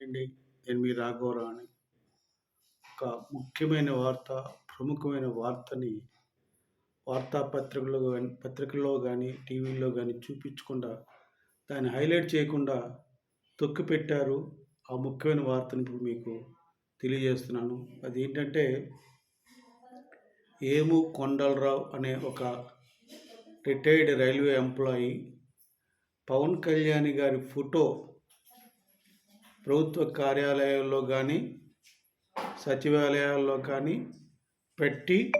అండి నేను మీ రాఘవరావు ఒక ముఖ్యమైన వార్త ప్రముఖమైన వార్తని వార్తాపత్రికలో కానీ పత్రికల్లో కానీ టీవీల్లో కానీ చూపించకుండా దాన్ని హైలైట్ చేయకుండా తొక్కి పెట్టారు ఆ ముఖ్యమైన వార్తను ఇప్పుడు మీకు తెలియజేస్తున్నాను. అది ఏంటంటే ఏము కొండలరావు అనే ఒక retired railway employee Pawan Kalyan గారి ఫోటో ప్రభుత్వ కార్యాలయాల్లో కానీ సచివాలయాల్లో కానీ పెట్టి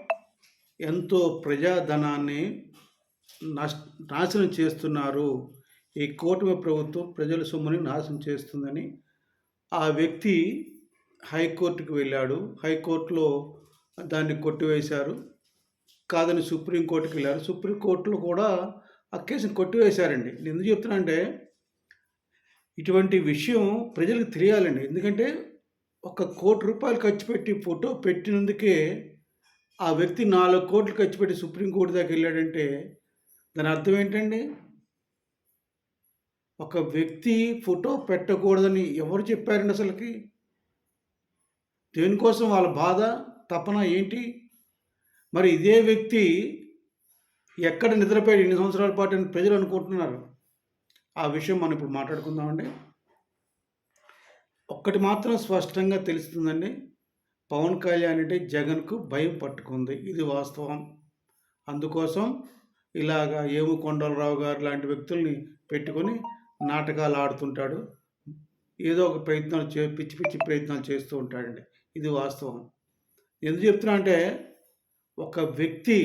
ఎంతో ప్రజాధనాన్ని నష్ నాశనం చేస్తున్నారు. ఈ కూటమి ప్రభుత్వం ప్రజల సొమ్ముని నాశనం చేస్తుందని ఆ వ్యక్తి హైకోర్టుకు వెళ్ళాడు. హైకోర్టులో దాన్ని కొట్టివేశారు. కాదని సుప్రీంకోర్టుకి వెళ్ళారు. సుప్రీంకోర్టులో కూడా ఆ కేసును కొట్టివేశారండి. నేను ఎందుకు చెప్తున్నా అంటే ఇటువంటి విషయం ప్రజలకు తెలియాలండి. ఎందుకంటే ఒక కోటి రూపాయలు ఖర్చు పెట్టి ఫోటో పెట్టినందుకే ఆ వ్యక్తి నాలుగు కోట్లు ఖర్చు పెట్టి సుప్రీంకోర్టు దాకా వెళ్ళాడంటే దాని అర్థం ఏంటండి? ఒక వ్యక్తి ఫోటో పెట్టకూడదని ఎవరు చెప్పారండి అసలుకి? దేనికోసం వాళ్ళ బాధ తపన ఏంటి? మరి ఇదే వ్యక్తి ఎక్కడ నిద్రపోయాడు? ఎన్ని సంవత్సరాల పాటు అని ప్రజలు అనుకుంటున్నారు. ఆ విషయం మనం ఇప్పుడు మాట్లాడుకుందామండి. ఒక్కటి మాత్రం స్పష్టంగా తెలుస్తుందండి. పవన్ కళ్యాణ్ అంటే జగన్కు భయం పట్టుకుంది. ఇది వాస్తవం. అందుకోసం ఇలాగా ఏము కొండలరావు గారు లాంటి వ్యక్తుల్ని పెట్టుకొని నాటకాలు ఆడుతుంటాడు. ఏదో ఒక ప్రయత్నాలు చే పిచ్చి పిచ్చి ప్రయత్నాలు చేస్తూ ఉంటాడండి. ఇది వాస్తవం. ఎందుకు చెప్తున్నా అంటే ఒక వ్యక్తి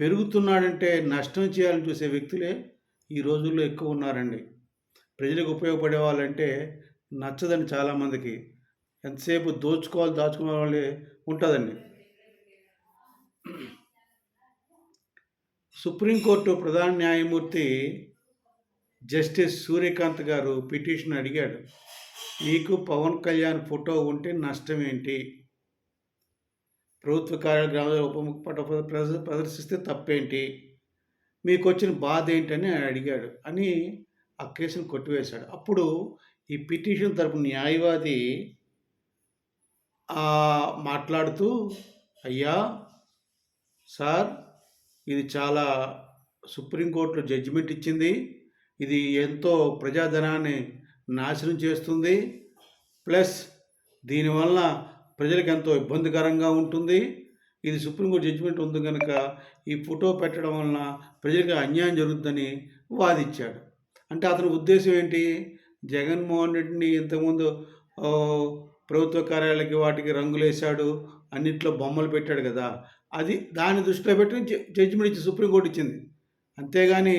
పెరుగుతున్నాడంటే నష్టం చేయాలని చూసే వ్యక్తులే ఈ రోజుల్లో ఎక్కువ ఉన్నారండి. ప్రజలకు ఉపయోగపడే వాళ్ళంటే నచ్చదండి చాలామందికి. ఎంతసేపు దోచుకోవాలి దాచుకోవాలి ఉంటుందండి. సుప్రీంకోర్టు ప్రధాన న్యాయమూర్తి జస్టిస్ సూర్యకాంత్ గారు పిటిషన్ అడిగాడు. నీకు పవన్ కళ్యాణ్ ఫోటో ఉంటే నష్టం ఏంటి ప్రభుత్వ కార్యాలయ ఉప ప్రదర్శిస్తే తప్పేంటి? మీకు వచ్చిన బాధ ఏంటని అడిగాడు. అని ఆ కేసును కొట్టివేశాడు. అప్పుడు ఈ పిటిషన్ తరపు న్యాయవాది మాట్లాడుతూ అయ్యా సార్ ఇది చాలా సుప్రీంకోర్టులో జడ్జిమెంట్ ఇచ్చింది. ఇది ఎంతో ప్రజాధనాన్ని నాశనం చేస్తుంది. ప్లస్ దీనివల్ల ప్రజలకు ఎంతో ఇబ్బందికరంగా ఉంటుంది. ఇది సుప్రీంకోర్టు జడ్జిమెంట్ ఉంది కనుక ఈ ఫోటో పెట్టడం వలన ప్రజలకు అన్యాయం జరుగుతుందని వాదించాడు. అంటే అతని ఉద్దేశం ఏంటి? జగన్మోహన్ రెడ్డిని ఇంతకుముందు ప్రభుత్వ కార్యాలయకి వాటికి రంగులు వేశాడు అన్నిట్లో బొమ్మలు పెట్టాడు కదా. అది దాని దృష్టిలో పెట్టి జడ్జిమెంట్ ఇచ్చి సుప్రీంకోర్టు ఇచ్చింది. అంతేగాని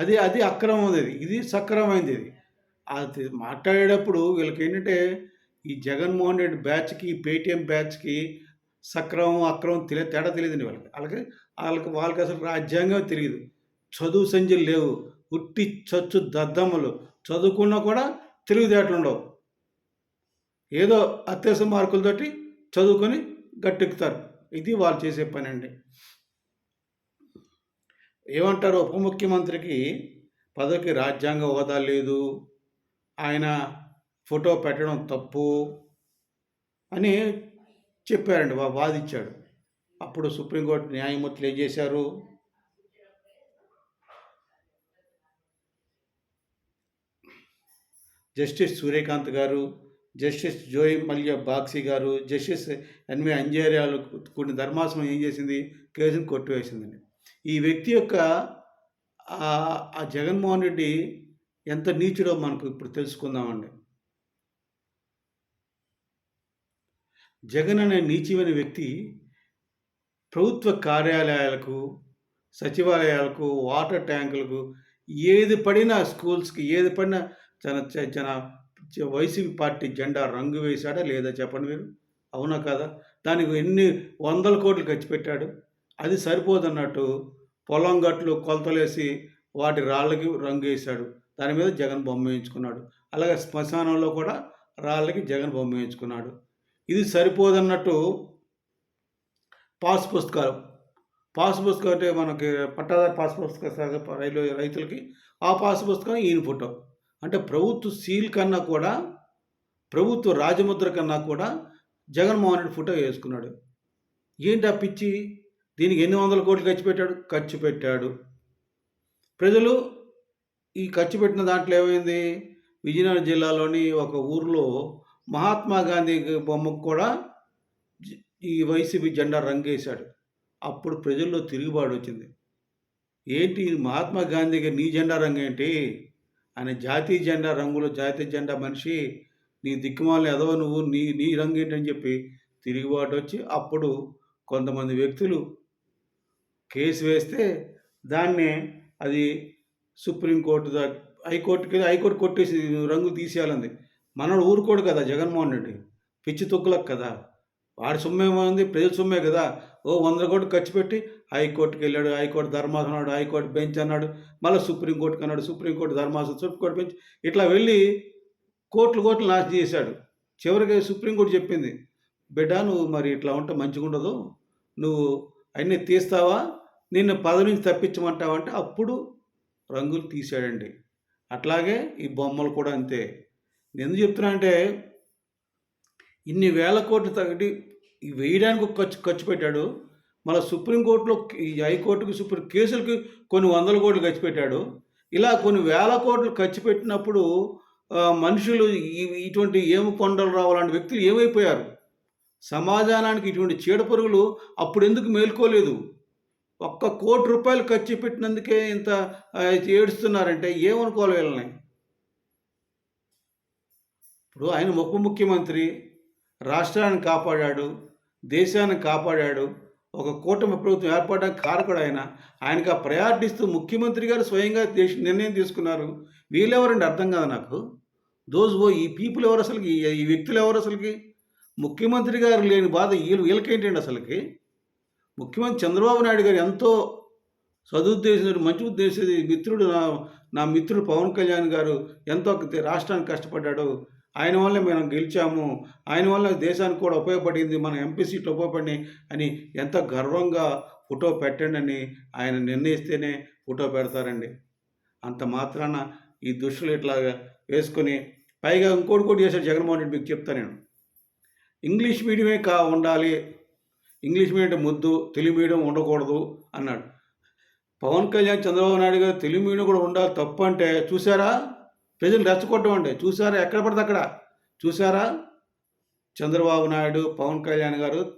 అది అది అక్రమం అది. ఇది సక్రమైంది ఇది అది మాట్లాడేటప్పుడు వీళ్ళకి ఏంటంటే ఈ జగన్మోహన్ రెడ్డి బ్యాచ్కి పేటీఎం బ్యాచ్కి సక్రమం అక్రమం తెలియ తేడా తెలియదండి వాళ్ళకి. వాళ్ళకి వాళ్ళకి వాళ్ళకి అసలు రాజ్యాంగం తెలియదు. చదువు సంజలు లేవు. ఉట్టి చచ్చు దద్దమ్మలు. చదువుకున్నా కూడా తెలివితేటలు ఉండవు. ఏదో అత్యవసర మార్కులతోటి చదువుకొని గట్టెక్కుతారు. ఇది వాళ్ళు చేసే పని అండి. ఏమంటారు ఉప ముఖ్యమంత్రికి పదవికి రాజ్యాంగ హోదా లేదు. ఆయన ఫోటో పెట్టడం తప్పు అని చెప్పారండి వాదించాడు. అప్పుడు సుప్రీంకోర్టు న్యాయమూర్తులు ఏం చేశారు? జస్టిస్ సూర్యకాంత్ గారు జస్టిస్ జోయి మల్య బాక్సీ గారు జస్టిస్ ఎన్వి అంజేరియాలు కొన్ని ధర్మాసనం ఏం చేసింది? కేసును కొట్టివేసిందండి. ఈ వ్యక్తి యొక్క ఆ జగన్మోహన్ రెడ్డి ఎంత నీచుడో మనకు ఇప్పుడు తెలుసుకుందామండి. జగన్ అనే నీచమైన వ్యక్తి ప్రభుత్వ కార్యాలయాలకు సచివాలయాలకు వాటర్ ట్యాంకులకు ఏది పడినా స్కూల్స్కి ఏది పడినా తన తన వైసీపీ పార్టీ జెండా రంగు వేశాడా లేదా చెప్పండి మీరు? అవునా కదా? దానికి ఎన్ని వందల కోట్లు ఖర్చు పెట్టాడు? అది సరిపోదన్నట్టు పొలం గట్లు కొలతలేసి వాటి రాళ్ళకి రంగు వేశాడు దాని మీద జగన్ బొమ్మ వేయించుకున్నాడు. అలాగే శ్మశానంలో కూడా రాళ్ళకి జగన్ బొమ్మ వేయించుకున్నాడు. ఇది సరిపోదన్నట్టు పాస్ పుస్తకాలు. పాస్ పుస్తకం అంటే మనకి పట్టాదారు పాస్ పుస్తకం రైలు రైతులకి ఆ పాస్ పుస్తకం ఈయన ఫోటో. అంటే ప్రభుత్వ సీల్ కన్నా కూడా ప్రభుత్వ రాజముద్ర కన్నా కూడా జగన్మోహన్ రెడ్డి ఫోటో వేసుకున్నాడు. ఏంటి ఆ పిచ్చి? దీనికి ఎన్ని వందల కోట్లు ఖర్చు పెట్టాడు? ఖర్చు పెట్టాడు. ప్రజలు ఈ ఖర్చు పెట్టిన దాంట్లో ఏమైంది? విజయనగరం జిల్లాలోని ఒక ఊర్లో మహాత్మా గాంధీ బొమ్మకు కూడా ఈ వైసీపీ జెండా రంగేశాడు. అప్పుడు ప్రజల్లో తిరుగుబాటు వచ్చింది. ఏంటి మహాత్మా గాంధీకి నీ జెండా రంగు ఏంటి? ఆయన జాతీయ జెండా రంగులో జాతీయ జెండా మనిషి నీ దిక్కుమాలను ఎదవ నువ్వు నీ నీ రంగు ఏంటని చెప్పి తిరుగుబాటు వచ్చి అప్పుడు కొంతమంది వ్యక్తులు కేసు వేస్తే దాన్నే అది సుప్రీంకోర్టు దా హైకోర్టుకి హైకోర్టు కొట్టేసి రంగు తీసేయాలంది. మనోడు ఊరుకోడు కదా జగన్మోహన్ రెడ్డి. పిచ్చి తొక్కులకు కదా. వాడి సొమ్మేమో ఉంది ప్రజల సొమ్మే కదా. ఓ వంద కోట్లు ఖర్చు పెట్టి హైకోర్టుకి వెళ్ళాడు. హైకోర్టు ధర్మాసనం అన్నాడు హైకోర్టు బెంచ్ అన్నాడు మళ్ళీ సుప్రీంకోర్టుకి అన్నాడు సుప్రీంకోర్టు ధర్మాసనం సుప్రీంకోర్టు బెంచ్. ఇట్లా వెళ్ళి కోట్లు కోట్లు నాశనం చేశాడు. చివరికి సుప్రీంకోర్టు చెప్పింది బిడ్డ నువ్వు మరి ఇట్లా ఉంటే మంచిగా ఉండదు. నువ్వు అన్నీ తీస్తావా? నిన్ను పదవి నుంచి తప్పించమంటావంటే అప్పుడు రంగులు తీసాడండి అట్లాగే ఈ బొమ్మలు కూడా అంతే. నేను ఎందుకు చెప్తున్నా అంటే ఇన్ని వేల కోట్లు తగ్గటి వేయడానికి ఖర్చు ఖర్చు పెట్టాడు. మళ్ళీ సుప్రీంకోర్టులో ఈ హైకోర్టుకి సుప్రీం కేసులకి కొన్ని వందల కోట్లు ఖర్చు పెట్టాడు. ఇలా కొన్ని వేల కోట్లు ఖర్చు పెట్టినప్పుడు మనుషులు ఇటువంటి ఏమి కొండలు రావాలంటే వ్యక్తులు ఏమైపోయారు? సమాధానానికి ఇటువంటి చీడపురుగులు అప్పుడు ఎందుకు మేల్కోలేదు? ఒక్క కోటి రూపాయలు ఖర్చు పెట్టినందుకే ఇంత ఏడుస్తున్నారంటే ఏమనుకోవాలి వీళ్ళని? ఇప్పుడు ఆయన ఉప ముఖ్యమంత్రి రాష్ట్రాన్ని కాపాడాడు దేశాన్ని కాపాడాడు ఒక కూటమి ప్రభుత్వం ఏర్పడడానికి కారకుడు ఆయన. ఆయనకు ఆ ప్రయారిటీ ఇస్తూ ముఖ్యమంత్రి గారు స్వయంగా దేశ నిర్ణయం తీసుకున్నారు. వీళ్ళెవరండి? అర్థం కాదు నాకు. దోస్ ఓ ఈ పీపుల్ ఎవరు అసలుకి? ఈ- వ్యక్తులు ఎవరు అసలుకి? ముఖ్యమంత్రి గారు లేని బాధ వీళ్ళు వీళ్ళకేంటండి అసలుకి? ముఖ్యమంత్రి చంద్రబాబు నాయుడు గారు ఎంతో సదుద్దేశించిన మంచి ఉద్దేశం. మిత్రుడు నా నా మిత్రుడు పవన్ కళ్యాణ్ గారు ఎంతో రాష్ట్రానికి కష్టపడ్డాడు. ఆయన వల్ల మనం గెలిచాము. ఆయన వల్ల దేశానికి కూడా ఉపయోగపడింది. మన ఎంపీ సీట్లు ఉపయోగపడినాయి అని ఎంత గర్వంగా ఫోటో పెట్టండి అని ఆయన నిర్ణయిస్తేనే ఫోటో పెడతారండి. అంత మాత్రాన ఈ దుష్టులు ఇట్లా వేసుకొని పైగా ఇంకోటి కూడా చేశాడు జగన్మోహన్ రెడ్డి మీకు చెప్తాను నేను. ఇంగ్లీష్ మీడియమే కా ఉండాలి. ఇంగ్లీష్ మీడియం ముద్దు తెలుగు మీడియం ఉండకూడదు అన్నాడు. పవన్ కళ్యాణ్ చంద్రబాబు నాయుడు గారు తెలుగు మీడియం కూడా ఉండాలి తప్పు అంటే చూసారా ప్రజలు రెచ్చగొట్టడం అండి. చూసారా? ఎక్కడ పడితే అక్కడ. చూసారా? చంద్రబాబు నాయుడు పవన్ కళ్యాణ్ గారు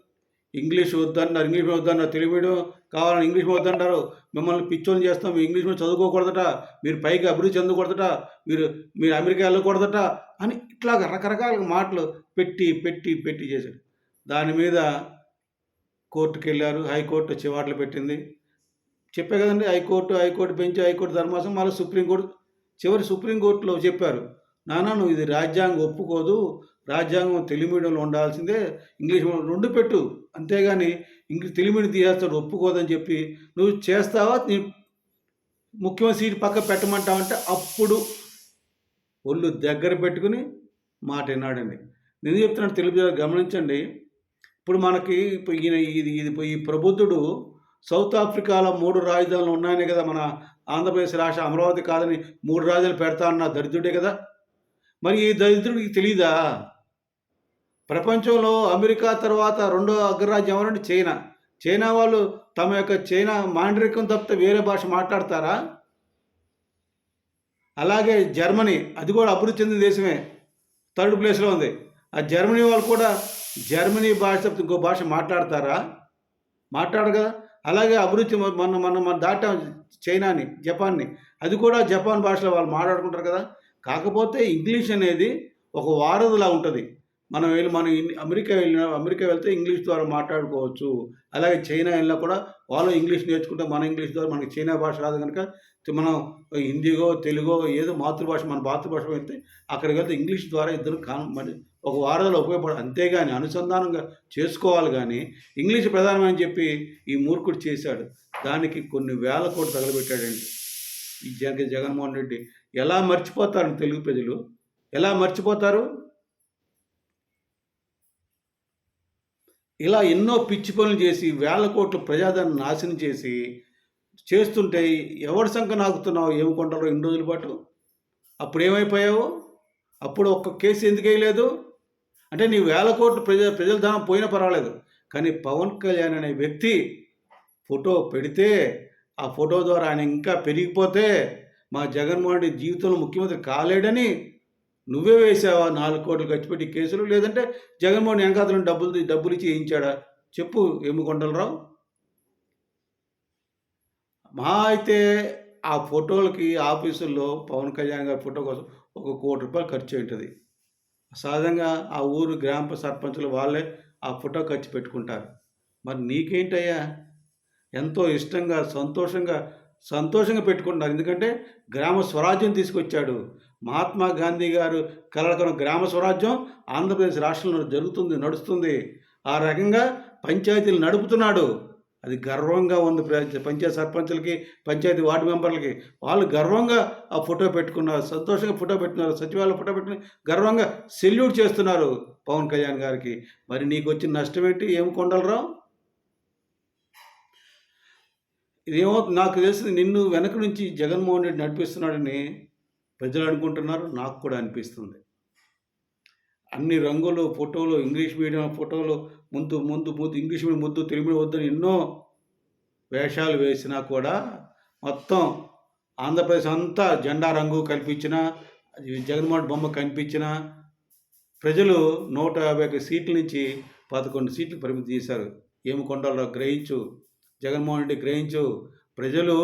ఇంగ్లీష్ వద్దన్నారు. ఇంగ్లీష్ వద్దన్నారు. తెలుగు మీడియం కావాలని ఇంగ్లీష్ మీడియం వద్దంటారు మిమ్మల్ని పిచ్చోని చేస్తాం. మీరు ఇంగ్లీష్ మీద చదువుకోకూడదట. మీరు పైకి అభివృద్ధి చెందకూడదట. మీరు మీరు అమెరికా వెళ్ళకూడదట అని ఇట్లాగ రకరకాల మాటలు పెట్టి పెట్టి పెట్టి చేశాడు దాని మీద కోర్టుకు వెళ్ళారు. హైకోర్టు చివాట్లు పెట్టింది. చెప్పే కదండి. High court high court bench high court ధర్మాసం మళ్ళీ సుప్రీంకోర్టు చివరి సుప్రీంకోర్టులో చెప్పారు నానా నువ్వు ఇది రాజ్యాంగం ఒప్పుకోదు రాజ్యాంగం తెలుగు మీడియంలో ఉండాల్సిందే ఇంగ్లీష్ మీడియం రెండు పెట్టు అంతేగాని ఇంగ్లీష్ తెలుగు మీడియం తీసేస్తాడు ఒప్పుకోదని చెప్పి నువ్వు చేస్తావా నీ ముఖ్యమంత్రి సీట్ పక్క పెట్టమంటావంటే అప్పుడు ఒళ్ళు దగ్గర పెట్టుకుని మాట విన్నాడండి. నేను చెప్తున్నాను తెలుగు గమనించండి ఇప్పుడు మనకి ఇప్పుడు ఈయన ఇది ఇది ఈ ప్రబుద్ధుడు సౌత్ ఆఫ్రికాలో మూడు రాజధానులు ఉన్నాయనే కదా మన ఆంధ్రప్రదేశ్ రాష్ట్ర అమరావతి కాదని మూడు రాజులు పెడతా అన్న దరిద్రుడే కదా? మరి ఈ దరిద్రుడికి తెలీదా? ప్రపంచంలో అమెరికా తర్వాత రెండో అగ్రరాజ్యం ఎవరంటే చైనా. చైనా వాళ్ళు తమ యొక్క చైనా మాండరికం తప్పితే వేరే భాష మాట్లాడతారా? అలాగే జర్మనీ అది కూడా అభివృద్ధి చెందిన దేశమే. థర్డ్ ప్లేస్లో ఉంది. ఆ జర్మనీ వాళ్ళు కూడా జర్మనీ భాష తప్పితే ఇంకో భాష మాట్లాడతారా? మాట్లాడరు కదా అలాగే అభివృద్ధి మొన్న మనం మన దాటాం చైనాని జపాన్ని. అది కూడా జపాన్ భాషలో వాళ్ళు మాట్లాడుకుంటారు కదా. కాకపోతే ఇంగ్లీష్ అనేది ఒక వారధిలా ఉంటుంది. మనం వెళ్ళి మనం అమెరికా వెళ్ళిన అమెరికా వెళ్తే ఇంగ్లీష్ ద్వారా మాట్లాడుకోవచ్చు. అలాగే చైనా వెళ్ళినా కూడా వాళ్ళు ఇంగ్లీష్ నేర్చుకుంటే మన ఇంగ్లీష్ ద్వారా మనకి చైనా భాష రాదు కనుక మనం హిందీగో తెలుగో ఏదో మాతృభాష మన మాతృభాష వెళ్తే అక్కడికి వెళ్తే ఇంగ్లీష్ ద్వారా ఇద్దరు కాన్ మరి ఒక వారధిలో ఉపయోగపడ అంతేగాని అనుసంధానంగా చేసుకోవాలి కానీ ఇంగ్లీష్ ప్రధానమని చెప్పి ఈ మూర్ఖుడు చేశాడు. దానికి కొన్ని వేల కోట్లు తగలబెట్టాడండి. ఈ జగ జగన్మోహన్ రెడ్డి ఎలా మర్చిపోతారు తెలుగు ప్రజలు? ఎలా మర్చిపోతారు? ఇలా ఎన్నో పిచ్చి పనులు చేసి వేల కోట్లు ప్రజాదాన్ని నాశనం చేసి చేస్తుంటే ఎవరి సంఖ్య నాకుతున్నావు? ఏమి కొంటారో ఇన్ని రోజుల పాటు? అప్పుడు ఏమైపోయావు అప్పుడు ఒక్క కేసు ఎందుకు వేయలేదు? అంటే నీ వేల కోట్లు ప్రజ ప్రజల ధనం పోయినా పర్వాలేదు. కానీ పవన్ కళ్యాణ్ అనే వ్యక్తి ఫోటో పెడితే ఆ ఫోటో ద్వారా ఆయన ఇంకా పెరిగిపోతే మా జగన్మోహన్ రెడ్డి జీవితంలో ముఖ్యమంత్రి కాలేడని నువ్వే వేసావా? నాలుగు కోట్లు ఖర్చు పెట్టి కేసులు? లేదంటే జగన్మోహన్ వెంకటలను డబ్బులు డబ్బులు ఇచ్చి వేయించాడా? చెప్పు ఎమ్ముకొండలరావు మా అయితే ఆ ఫోటోలకి ఆఫీసుల్లో పవన్ కళ్యాణ్ గారి ఫోటో కోసం ఒక కోటి రూపాయలు ఖర్చు ఉంటుంది. సహజంగా ఆ ఊరు గ్రామ సర్పంచులు వాళ్ళే ఆ ఫోటో ఖర్చు పెట్టుకుంటారు. మరి నీకేంటయ్యా? ఎంతో ఇష్టంగా సంతోషంగా సంతోషంగా పెట్టుకుంటున్నారు. ఎందుకంటే గ్రామ స్వరాజ్యం తీసుకొచ్చాడు. మహాత్మా గాంధీ గారు కలగన గ్రామ స్వరాజ్యం ఆంధ్రప్రదేశ్ రాష్ట్రంలో జరుగుతుంది నడుస్తుంది. ఆ రకంగా పంచాయతీలు నడుపుతున్నాడు. అది గర్వంగా ఉంది. పంచాయతీ సర్పంచులకి పంచాయతీ వార్డు మెంబర్లకి. వాళ్ళు గర్వంగా ఆ ఫోటో పెట్టుకున్నారు. సంతోషంగా ఫోటో పెట్టుకున్నారు. సచివాలయం ఫోటో పెట్టుకుని గర్వంగా సెల్యూట్ చేస్తున్నారు పవన్ కళ్యాణ్ గారికి. మరి నీకు వచ్చిన నష్టం ఏంటి ఏం కొండలరావు? ఇదేమో నాకు తెలిసింది నిన్ను వెనక నుంచి జగన్మోహన్ రెడ్డి నడిపిస్తున్నాడని ప్రజలు అనుకుంటున్నారు. నాకు కూడా అనిపిస్తుంది. అన్ని రంగులు ఫోటోలు ఇంగ్లీష్ మీడియం ఫోటోలు ముందు ముందు ముందు ఇంగ్లీష్ మీడియం ముద్దు తెలుగు వద్దని ఎన్నో వేషాలు వేసినా కూడా మొత్తం ఆంధ్రప్రదేశ్ అంతా జెండా రంగు కల్పించిన జగన్మోహన్ బొమ్మ కనిపించిన ప్రజలు నూట యాభై ఒక సీట్ల నుంచి పదకొండు సీట్లు పరిమితి చేశారు. ఏమి కొండలో గ్రహించు జగన్మోహన్ రెడ్డి గ్రహించు ప్రజలు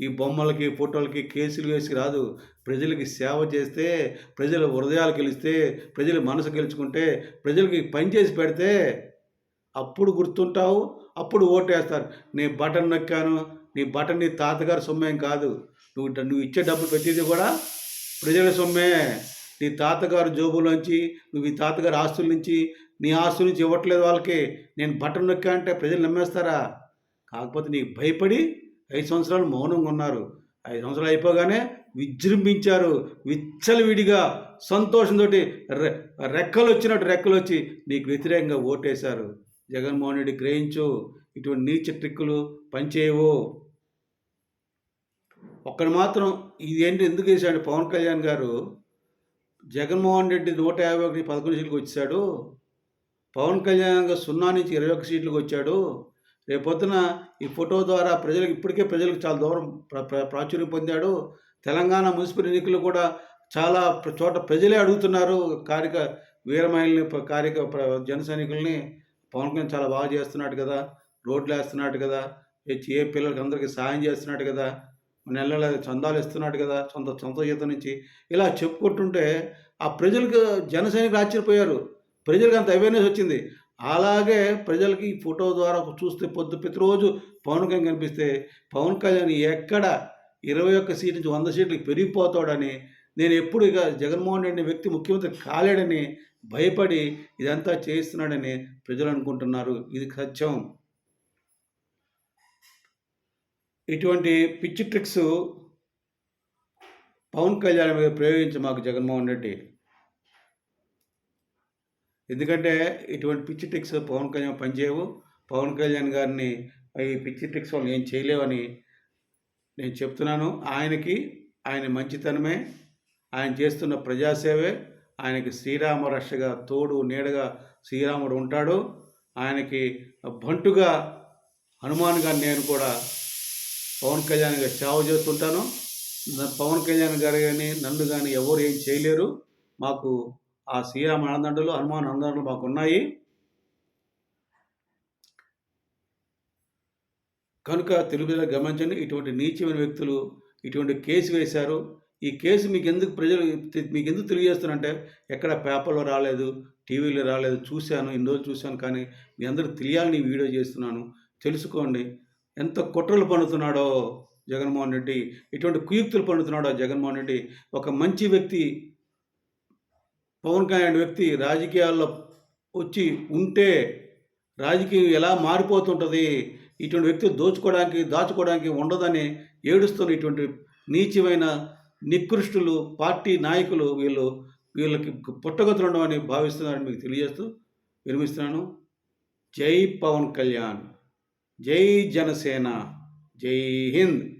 ఈ బొమ్మలకి ఫోటోలకి కేసులు వేసి రాదు. ప్రజలకి సేవ చేస్తే ప్రజల హృదయాలు గెలిస్తే ప్రజల మనసు గెలుచుకుంటే ప్రజలకి పని చేసి పెడితే అప్పుడు గుర్తుంటావు అప్పుడు ఓటేస్తారు. నీ బటన్ నొక్కాను నీ బటన్ నీ తాతగారి సొమ్మేం కాదు. నువ్వు నువ్వు ఇచ్చే డబ్బులు ప్రతిదీ కూడా ప్రజల సొమ్మే. నీ తాతగారు జోబులోంచి నువ్వు ఈ తాతగారి ఆస్తుల నుంచి నీ ఆస్తుల నుంచి ఇవ్వట్లేదు వాళ్ళకి. నేను బటన్ నొక్కా అంటే ప్రజలు నమ్మేస్తారా? కాకపోతే నీకు భయపడి ఐదు సంవత్సరాలు మౌనంగా ఉన్నారు. ఐదు సంవత్సరాలు అయిపోగానే విజృంభించారు. విచ్చలవిడిగా సంతోషంతో రె రెక్కలు వచ్చినట్టు రెక్కలు వచ్చి నీకు వ్యతిరేకంగా ఓటేశారు. జగన్మోహన్ రెడ్డి గ్రహించు ఇటువంటి నీచ ట్రిక్కులు పనిచేయవు. ఒక్కడు మాత్రం ఇదేంటి ఎందుకు వేసాడు పవన్ కళ్యాణ్ గారు జగన్మోహన్ రెడ్డి నూట యాభై ఒకటి పదకొండు సీట్లకు వచ్చాడు. పవన్ కళ్యాణ్ గారు సున్నా నుంచి ఇరవై ఒక్క సీట్లకు వచ్చాడు. రేపొద్దున ఈ ఫోటో ద్వారా ప్రజలకు ఇప్పటికే ప్రజలకు చాలా దూరం ప్ర ప్రాచుర్యం పొందాడు. తెలంగాణ మున్సిపల్ ఎన్నికలు కూడా చాలా చోట ప్రజలే అడుగుతున్నారు. కార్యక వీరమహిళని ప- కార్యక జన సైనికుల్ని పవన్ కళ్యాణ్ చాలా బాగా చేస్తున్నాడు కదా. రోడ్లు వేస్తున్నాడు కదా. ఏ ఏ పిల్లలకి అందరికీ సాయం చేస్తున్నాడు కదా. నెల నెల చందాలు ఇస్తున్నాడు కదా సొంత సొంత జీతం నుంచి. ఇలా చెప్పుకుంటుంటే ఆ ప్రజలకు జన సైనికులు ఆశ్చర్యపోయారు. ప్రజలకు అంత అవేర్నెస్ వచ్చింది. అలాగే ప్రజలకి ఈ ఫోటో ద్వారా చూస్తే పొద్దు ప్రతిరోజు పవన్ కళ్యాణ్ కనిపిస్తే పవన్ కళ్యాణ్ ఎక్కడ ఇరవై ఒక్క సీట్ నుంచి వంద సీట్లకు పెరిగిపోతాడని నేను ఎప్పుడు ఇక జగన్మోహన్ రెడ్డి వ్యక్తి ముఖ్యమంత్రి కాలేడని భయపడి ఇదంతా చేస్తున్నాడని ప్రజలు అనుకుంటున్నారు. ఇది సత్యం. ఇటువంటి పిచ్చి ట్రిక్స్ పవన్ కళ్యాణ్ మీద ప్రయోగించి మాకు జగన్మోహన్ రెడ్డి. ఎందుకంటే ఇటువంటి పిచ్చి ట్రిక్స్ పవన్ కళ్యాణ్ పనిచేయవు పవన్ కళ్యాణ్ గారిని ఈ పిచ్చి ట్రిక్స్ వాళ్ళు ఏం చేయలేవని నేను చెప్తున్నాను. ఆయనకి ఆయన మంచితనమే. ఆయన చేస్తున్న ప్రజాసేవే. ఆయనకి శ్రీరామ రక్షగా తోడు నీడగా శ్రీరాముడు ఉంటాడు. ఆయనకి బంటుగా హనుమాన్గా నేను కూడా పవన్ కళ్యాణ్ గారి సేవ చేస్తుంటాను. పవన్ కళ్యాణ్ గారు కానీ నన్ను కానీ ఎవరు ఏం చేయలేరు. మాకు ఆ శ్రీరామ అన్నదండలు హనుమాన్ అన్నదండలు మాకు ఉన్నాయి కనుక తెలుగు ప్రజలు గమనించండి ఇటువంటి నీచమైన వ్యక్తులు ఇటువంటి కేసు వేశారు. ఈ కేసు మీకు ఎందుకు ప్రజలు మీకు ఎందుకు తెలియజేస్తానంటే ఎక్కడ పేపర్లో రాలేదు టీవీలో రాలేదు చూశాను ఇన్ని రోజులు చూశాను కానీ మీ అందరికి తెలియాలని వీడియో చేస్తున్నాను. తెలుసుకోండి ఎంత కుట్రలు పన్నుతున్నాడో జగన్మోహన్ రెడ్డి ఇటువంటి కుయుక్తులు పన్నుతున్నాడో జగన్మోహన్ రెడ్డి. ఒక మంచి వ్యక్తి పవన్ కళ్యాణ్ వ్యక్తి రాజకీయాల్లో వచ్చి ఉంటే రాజకీయం ఎలా మారిపోతుంటుంది? ఇటువంటి వ్యక్తి దోచుకోవడానికి దాచుకోవడానికి ఉండదని ఏడుస్తున్న ఇటువంటి నీచమైన నికృష్టులు పార్టీ నాయకులు వీళ్ళు వీళ్ళకి పుట్టగతులు ఉండవని భావిస్తున్నారని మీకు తెలియజేస్తూ విరమిస్తున్నాను జై పవన్ కళ్యాణ్. జై జనసేన. జై హింద్.